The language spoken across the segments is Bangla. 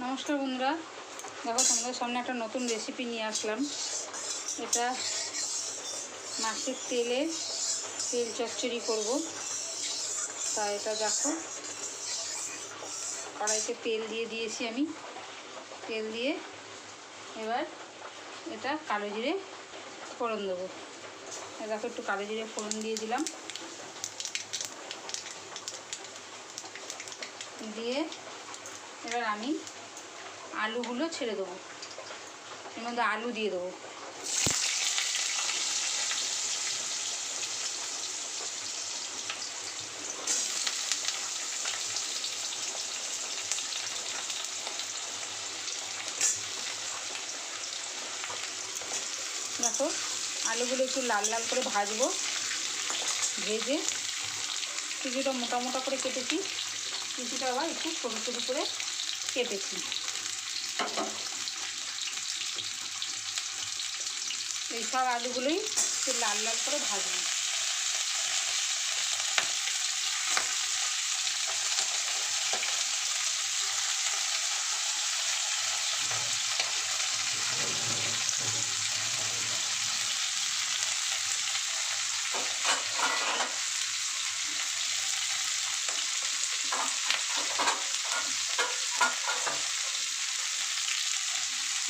নমস্কার বন্ধুরা। দেখো, তোমাদের সামনে একটা নতুন রেসিপি নিয়ে আসলাম। এটা মাছের তেলে তেল চচ্চড়ি করব। তা এটা দেখো, কড়াইতে তেল দিয়ে দিয়েছি আমি। তেল দিয়ে এবার এটা কালো জিরে ফোড়ন দেবো। দেখো, একটু কালো জিরে ফোড়ন দিয়ে দিলাম। দিয়ে এবার আমি আলুগুলো ছেড়ে দেবো। এর মধ্যে আলু দিয়ে দেবো। দেখো, আলুগুলো একটু লাল লাল করে ভাজবো, ভেজে কিছুটা মোটা মোটা করে কেটেছি, কিছুটা আবার একটু ছোটো ছোটো করে কেটেছি। এই সব আলুগুলোই একটু লাল লাল করে ভাজবো।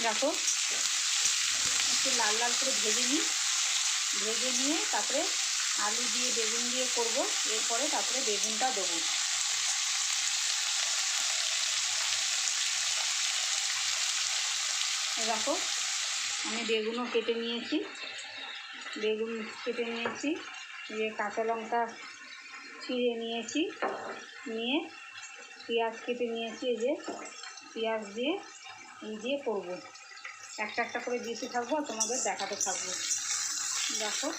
দেখো একটু লাল লাল করে ভেজে নিই। ভেজে নিয়ে তারপরে আলু দিয়ে, বেগুন দিয়ে করব। এরপরে তারপরে বেগুনটা দেবো। দেখো, আমি বেগুনও কেটে নিয়েছি। বেগুন কেটে নিয়েছি। যে কাঁচা লঙ্কা ছিঁড়ে নিয়েছি। নিয়ে পেঁয়াজ কেটে নিয়েছি। এই যে পেঁয়াজ দিয়ে, এই দিয়ে করব। একটা একটা করে দিতে থাকব, তোমাদের দেখাতে থাকব। দেখো,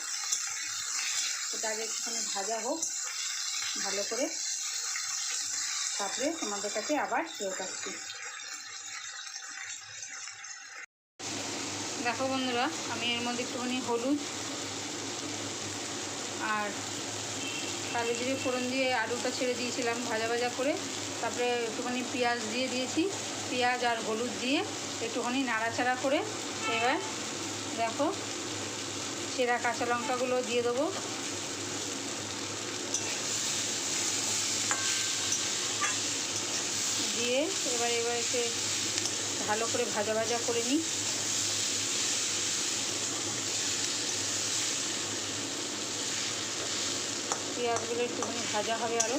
এটা আগে একটুখানি ভাজা হোক, ভালো করে। তারপরে তোমাদের কাছে আবার ফেরত আসছি। দেখো বন্ধুরা, আমি এর মধ্যে একটুখানি হলুদ আর কালো জিরে ফোড়ন দিয়ে আলুটা ছেড়ে দিয়েছিলাম ভাজা ভাজা করে। তারপরে একটুখানি পেঁয়াজ দিয়ে দিয়েছি। পেঁয়াজ আর হলুদ দিয়ে একটুখানি নাড়াচাড়া করে এবার দেখো সেরা কাঁচা লঙ্কাগুলো দিয়ে দেবো। দিয়ে এবার এবার একে ভালো করে ভাজা ভাজা করে নিই। পেঁয়াজগুলো একটুখানি ভাজা হবে আরও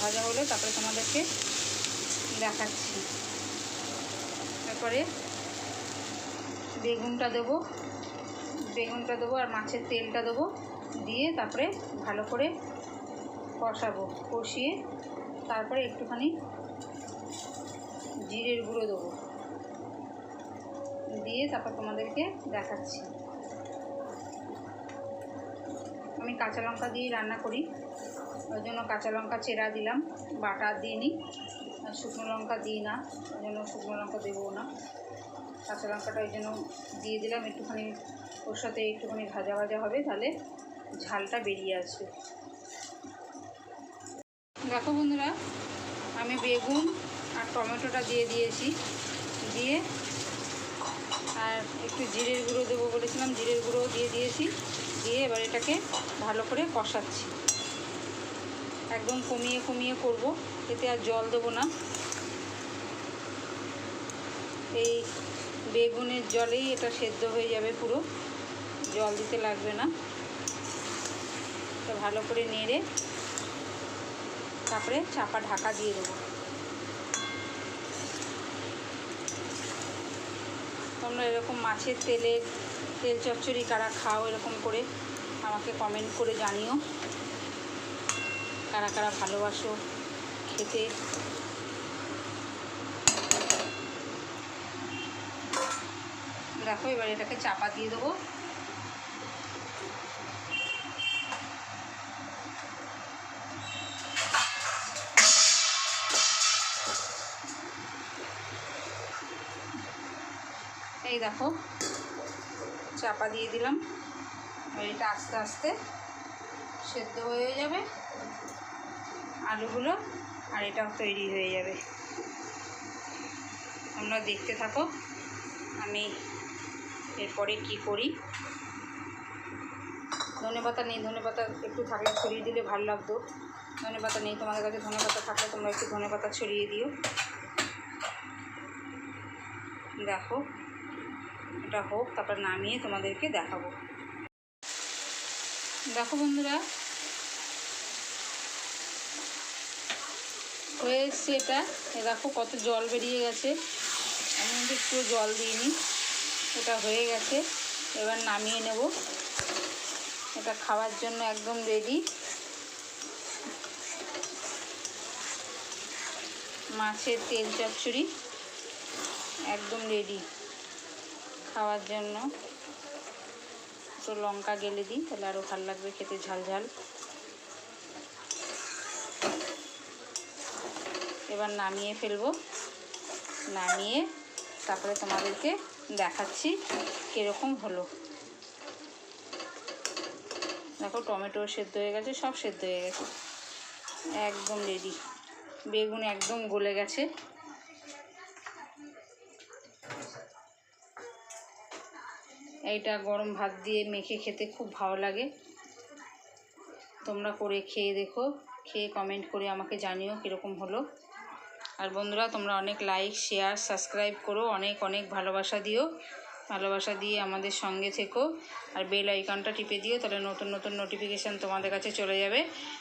ভাজা হলে তারপরে তোমাদেরকে দেখাচ্ছি। তারপরে বেগুনটা দেবো। বেগুনটা দেবো আর মাছের তেলটা দেবো। দিয়ে তারপরে ভালো করে কষাবো, কষিয়ে তারপরে একটুখানি জিরের গুঁড়ো দেবো। দিয়ে তারপর তোমাদেরকে দেখাচ্ছি। আমি কাঁচা লঙ্কা দিয়েই রান্না করি। ওই জন্য কাঁচা লঙ্কা চেরা দিলাম, বাটা দিইনি। শুকনো লঙ্কা দিই না, ওই জন্য শুকনো লঙ্কা দেবো না। কাঁচা লঙ্কাটা ওই জন্য দিয়ে দিলাম, একটুখানি ওর সাথে একটুখানি ভাজা ভাজা হবে, তাহলে ঝালটা বেরিয়ে আসবে। দেখো বন্ধুরা, আমি বেগুন আর টমেটোটা দিয়ে দিয়েছি, দিয়ে আর একটু জিরের গুঁড়ো দেবো বলেছিলাম, জিরের গুঁড়ো দিয়ে দিয়েছি, দিয়ে এবার এটাকে ভালো করে কষাচ্ছি। একদম কমিয়ে কমিয়ে করব। এতে আর জল দেবো না। এই বেগুনের জলেই এটা সেদ্ধ হয়ে যাবে পুরো। জল দিতে লাগবে না। তো ভালো করে নেড়ে তারপরে চাপা ঢাকা দিয়ে দেবো। তোমরা এরকম মাছের তেলের তেল চচ্চড়ি কারা খাও এরকম করে আমাকে কমেন্ট করে জানিও। কারা কারা ভালোবাসো। খেতে। দেখো, এবার এটাকে চাপা দিয়ে দেবো। এই দেখো, চাপা দিয়ে দিলাম। আর এটা আস্তে আস্তে সেদ্ধ হয়ে যাবে। আলুগুলো আর এটাও তৈরি হয়ে যাবে। তোমরা দেখতে থাকো, আমি এরপরে কি করি। ধনে পাতা নেই, ধনে পাতা একটু থাকলে ছড়িয়ে দিলে ভালো লাগতো। ধনে পাতা নেই, তোমাদের কাছে ধনে পাতা থাকলে তোমরা একটু ধনে পাতা ছড়িয়ে দিও। দেখো, এটা হোক, তারপর নামিয়ে তোমাদেরকে দেখাবো। দেখো বন্ধুরা হয়ে এসছে এটা দেখো কত জল বেরিয়ে গেছে। আমি একটু জল দিইনি। এটা হয়ে গেছে। এবার নামিয়ে নেব। এটা খাওয়ার জন্য একদম রেডি মাছের তেল চচ্চড়ি একদম রেডি খাওয়ার জন্য। তো লঙ্কা গেলে দিই, তাহলে আরও ভালো লাগবে খেতে ঝাল ঝাল। এবার নামিয়ে ফেলব। নামিয়ে তারপরে তোমাদেরকে দেখাচ্ছি কীরকম হলো। দেখো টমেটো সেদ্ধ হয়ে গেছে, সব সেদ্ধ হয়ে গেছে। একদম রেডি বেগুন একদম গলে গেছে। এইটা গরম ভাত দিয়ে মেখে খেতে খুব ভালো লাগে। তোমরা করে খেয়ে দেখো, খেয়ে কমেন্ট করে আমাকে জানিও কীরকম হলো। আর বন্ধুরা, তোমরা অনেক লাইক শেয়ার সাবস্ক্রাইব করো। অনেক অনেক ভালোবাসা দিও। ভালোবাসা দিয়ে আমাদের সঙ্গে থেকো। আর বেল আইকনটা টিপে দিও, তাহলে নতুন নতুন নোটিফিকেশান তোমাদের কাছে চলে যাবে।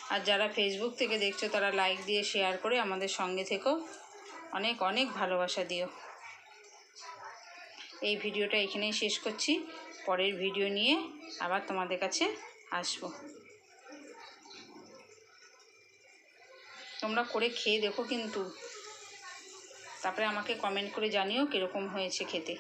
আর যারা ফেসবুক থেকে দেখছ, তারা লাইক দিয়ে শেয়ার করে আমাদের সঙ্গে থেকো। অনেক অনেক ভালোবাসা দিও। এই ভিডিওটা এখানেই শেষ করছি। পরের ভিডিও নিয়ে আবার তোমাদের কাছে আসব। তোমরা করে খেয়ে দেখো কিন্তু। তারপরে আমাকে কমেন্ট করে জানিও কীরকম হয়েছে খেতে।